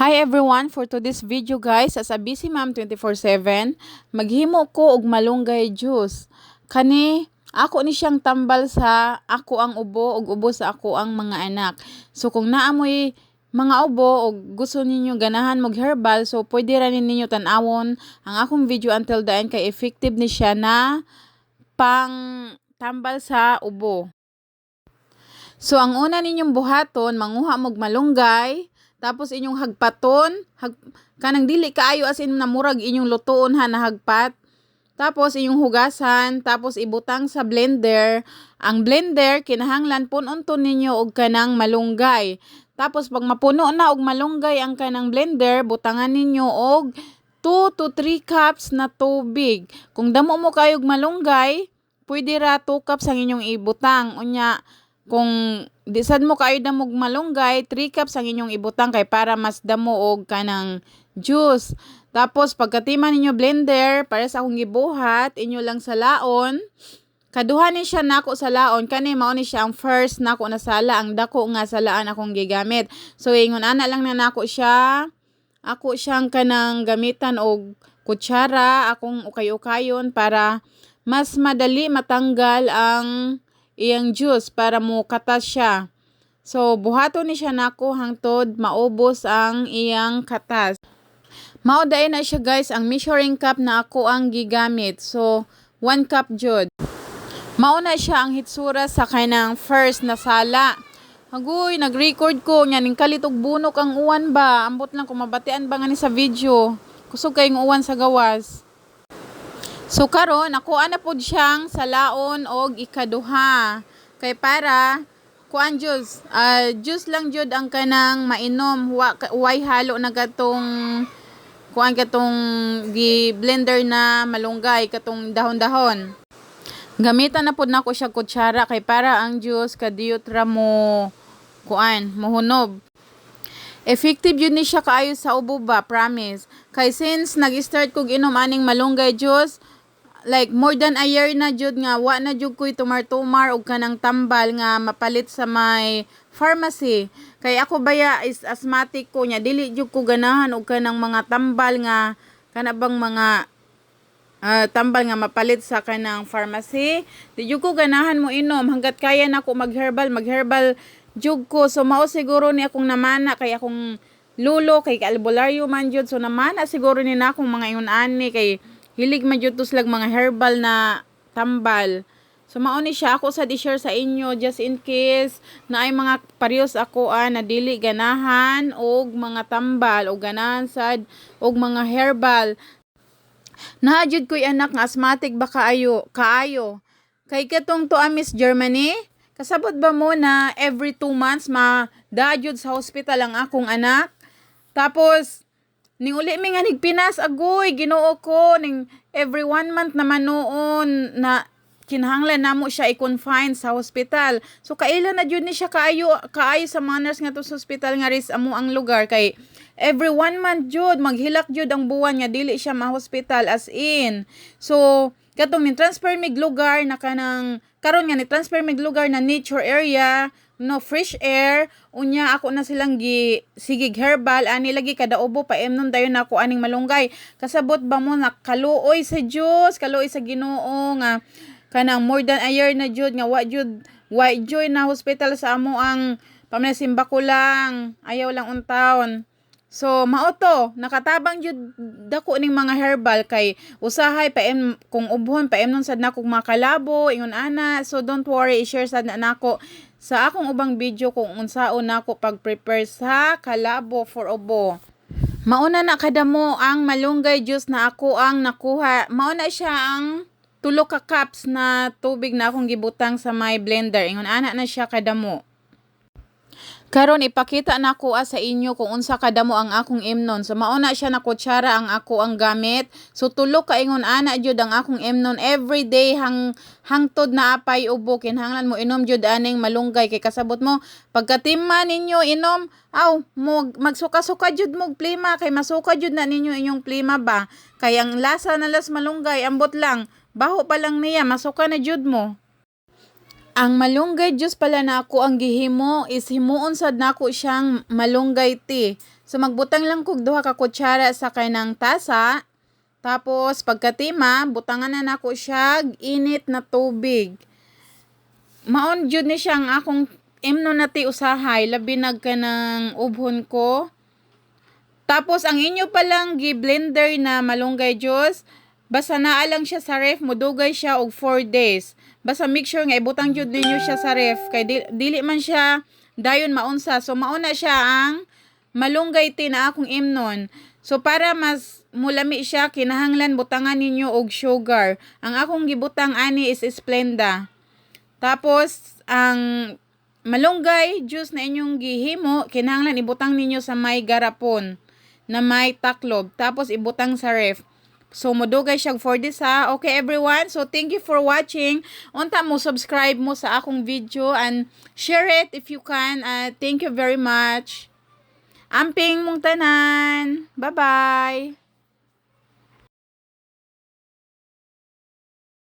Hi everyone! For today's video guys, as a busy mom 24-7, maghimo ko og malunggay juice. Kani, ako ni siyang tambal sa ako ang ubo ug ubo sa ako ang mga anak. So kung naamoy mga ubo o gusto ninyo ganahan mag herbal, so pwede ra ninyo tan-awon ang akong video until the end kay effective ni siya na pang tambal sa ubo. So ang una ninyong buhaton, manguha mog malunggay, tapos inyong hagpaton, hag, kanang dili kaayo as in namurag inyong lutoon ha na hagpat. Tapos inyong hugasan, tapos ibutang sa blender. Ang blender kinahanglan punon-ton ninyo og kanang malunggay. Tapos pag mapuno na og malunggay ang kanang blender, butangan ninyo og 2 to 3 cups na tubig. Kung damo mo kayo og malunggay, pwede ra 2 cups ang inyong ibutang. Unya, kung di sad mo kayo na mog malunggay, 3 cups ang inyong ibutang kay para mas damo og kanang juice. Tapos pagkatima ninyo blender, para sa akong gibuhat, inyo lang sa laon. Kaduha ni siya nako sa laon kani mao ni siya ang first nako na sala ang dako nga salaan akong gigamit. So ingon ana lang na nako siya. Ako siyang kanang gamitan og kutsara akong ukay-ukayon para mas madali matanggal ang iyang juice para mo katas siya. So, buhato ni siya nako hangtod maubos ang iyang katas. Mao dai na siya guys ang measuring cup na ako ang gigamit. So, 1 cup jud. Mao na siya ang hitsura sa kanang first na sala. Agoy, nag-record ko nya ning kalitog bunok ang uwan ba. Ambot lang kung mabatian ba nga ni sa video. Kusog kayong uwan sa gawas. So karon ako ana pod siyang salaon og ikaduha. Kay para kuan juice uh, juice lang jud ang kanang mainom. Wa way halo na katong kuan katong gi blender na malunggay katong dahon-dahon? Gamitan na pod nako siya kutsara. Kay para ang juice kadiyot ra mo kuan mohunob Effective yun ni siya kaayo sa ubo ba, promise. Kay since nag-start kog inom aning malunggay juice, like more than a year na jud nga wa na jud koy tumar-tumar og kanang tambal nga mapalit sa may pharmacy. Kay ako baya is asthmatic ko nya dili jud ko ganahan og kanang mga tambal nga kana bang mga uh, tambal nga mapalit sa kanang pharmacy. Di jud ko ganahan mo inom. Hanggat kaya na ko mag-herbal mag-herbal jud ko. So mao siguro ni akong namana kay akong lulo kay albularyo man jud so namana siguro ni na akong mga ingon ani kay hilig jud lag mga herbal na tambal. So mao ni siya ako sa di-share sa inyo just in case na ay mga parehas ako ah, na dili ganahan og mga tambal o ganahan sad og mga herbal. Nahajud ko'y anak nga asthmatic ba kaayo? Kaayo. Kay katong to Miss Germany, kasabot ba mo na every two months ma dajud sa hospital ang akong anak? Tapos Ning uli mi nga nigpinas agoy Ginoo ko ning every one month naman noon na kinahanglan namo siya i-confine sa hospital. So kailan na jud ni siya kaayo kaayo sa mga nurse nga to sa hospital nga ris amo ang lugar kay every one month jud maghilak jud ang buwan nga dili siya ma-hospital as in. So katong ni transfer mig lugar na kanang karon nga ni transfer mig lugar na nature area no fresh air. Unya ako na silang gi sigig herbal. Ani lagi kada ubo pa emnon dayon nako aning malunggay. Kasabot ba mo na kaluoy sa Dios kaluoy sa Ginoo nga kanang more than a year na jud nga wa jud wa joy na hospital sa amo ang pamnasimba ko lang ayaw lang untaon So, mao to, nakatabang jud dako ning mga herbal kay usahay pa em kung ubhon pa emnon sad nako makalabo ingon ana. So, don't worry, i-share sad na nako sa akong ubang video kung unsaon nako pag-prepare sa kalabo for ubo. Mauna na kadamo ang malunggay juice na ako ang nakuha. Mauna siya ang tulo ka cups na tubig na akong gibutang sa my blender. Ingon ana na siya kadamo. Karon ipakita na ko sa inyo kung unsa kadamo ang akong imnon. So mauna siya na kutsara ang ako ang gamit. So tulo ka ingon ana jud ang akong imnon every day hang hangtod na apay ubo kinahanglan mo inom jud aning malunggay kay kasabot mo pagkatima ninyo inom aw mo magsuka-suka jud mo plima kay masuka jud na ninyo inyong plima ba. Kay ang lasa na las malunggay ambot lang baho pa lang niya masuka na jud mo. Ang malunggay juice pala na ako ang gihimo is himuon sad nako siyang malunggay tea. So magbutang lang kog duha ka kutsara sa kanang tasa. Tapos pagkatima, butangan na nako siya init na tubig. Maon jud ni siya ang akong imno na ti usahay labi nag kanang ubhon ko. Tapos ang inyo palang gi-blender na malunggay juice, basta naa lang siya sa ref, mudugay siya og 4 days. Basta make sure nga ibutang jud ninyo siya sa ref kay di- dili man siya dayon maunsa. So mauna siya ang malunggay tea na akong imnon. So para mas mulami siya kinahanglan butangan ninyo og sugar. Ang akong gibutang ani is Splenda. Tapos ang malunggay juice na inyong gihimo kinahanglan ibutang ninyo sa may garapon na may taklob. Tapos ibutang sa ref. So, modugay siya for this ha. Okay, everyone. So, thank you for watching. Unta mo, subscribe mo sa akong video and share it if you can. Uh, thank you very much. Amping mong tanan. Bye-bye.